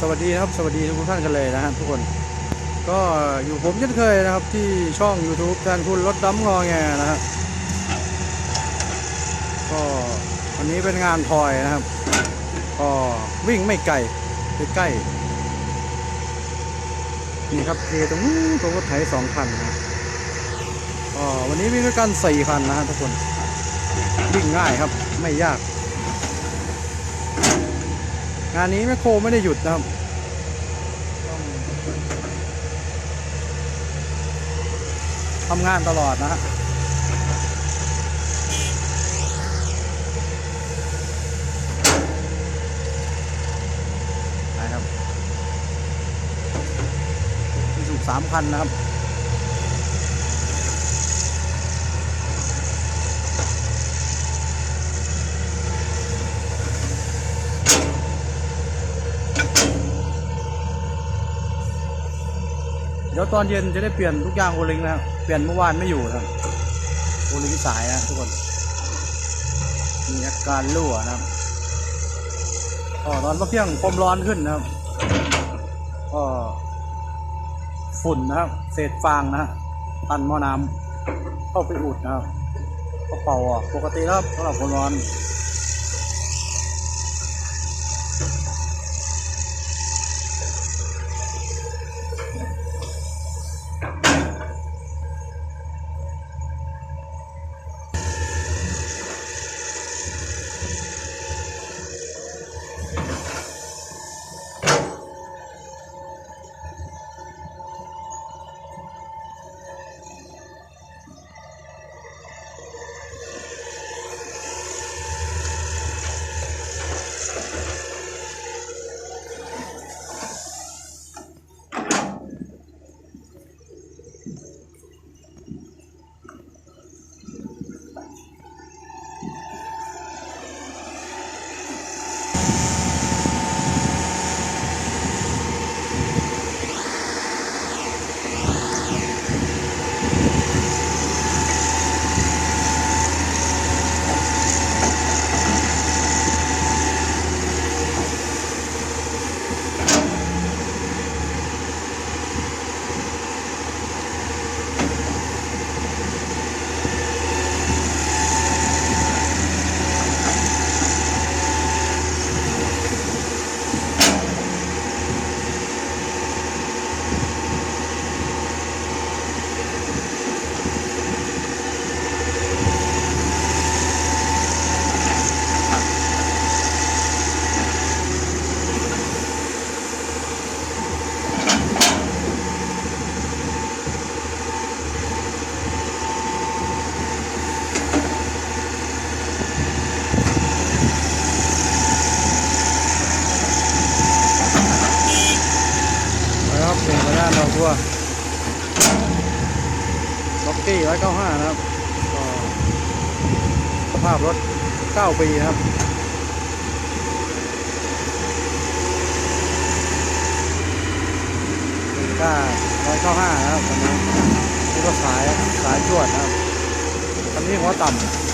สวัสดีครับสวัสดีทุกท่านกันเลยนะฮะทุกคน ก็อยู่ผมเช่นเคยนะครับที่ช่อง YouTube แทนคุณรถดำงอแงนะฮะก็วันนี้เป็นงานทอยนะครับ ก็วิ่งไม่ไกลใกล้ๆนี่ครับเอตรงนู้นตรงรถไถสองคันนะก็วันนี้วิ่งด้วยกันสี่คันนะฮะทุกคนวิ่งง่ายครับไม่ยาก งานนี้แมคโครไม่ได้หยุดนะครับทำงานตลอดนะฮะไปครับมีสุสามพันนะครับ ดี๋ยวตอนเย็นจะได้เปลี่ยนทุกอย่างโอลิงนะครับเปลี่ยนเมื่อวานไม่อยู่นะครับโอลิงสายนะทุกคน มีอาการรั่วนะครับก็ตอนเมื่อเที่ยงความร้อนขึ้นนะครับก็ฝุ่นนะครับ เศษฟางนะตันหม้อน้ำเข้าไปอุดนะครับก็เป่าออกปกติแล้วครับสำหรับความร้อน ตัวล็อกกี้ร้อยเก้าห้านะครับสภาพรถเก้าปีครับเป็นก้าร้อยเก้าห้านะครับคันนี้นี่ก็สายสายจวดนะครับคันนี้หัวต่ำ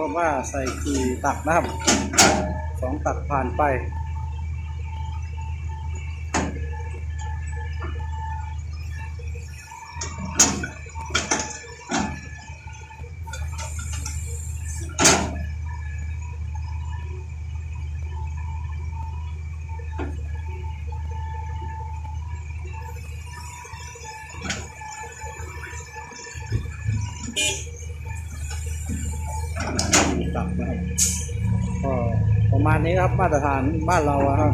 รับว่าใส่กี่ตักนะครับสองตักผ่านไป ต่ำนะครับก็ประมาณนี้ครับมาตรฐานบ้านเราครับ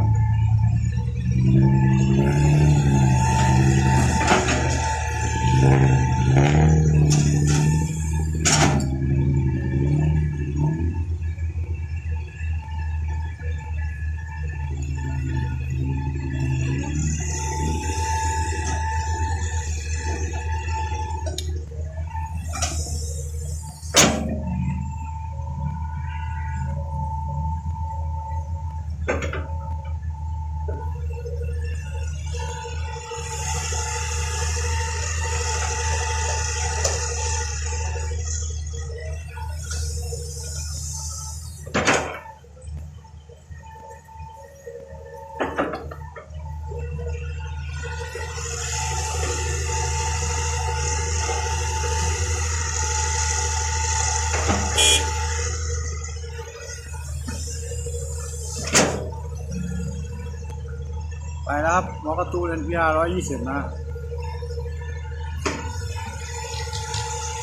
ไปแล้วครับหมอการะตูเรน NPR ร้อยยี่สิบนะ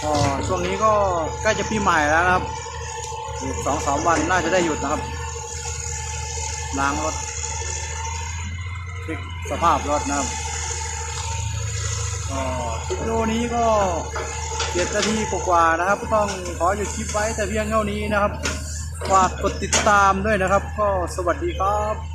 ก็ช่วงนี้ก็ใกล้จะปีใหม่แล้วนะครับอีกสองสามวันน่าจะได้หยุดนะครับ ล้างรถเช็คสภาพรถนะครับก็คลิปโอนี้ก็เจ็ดนาทีกว่าๆนะครับ ต้องขอหยุดคลิปไว้แต่เพียงเท่านี้นะครับฝากกดติดตามด้วยนะครับ ก็สวัสดีครับ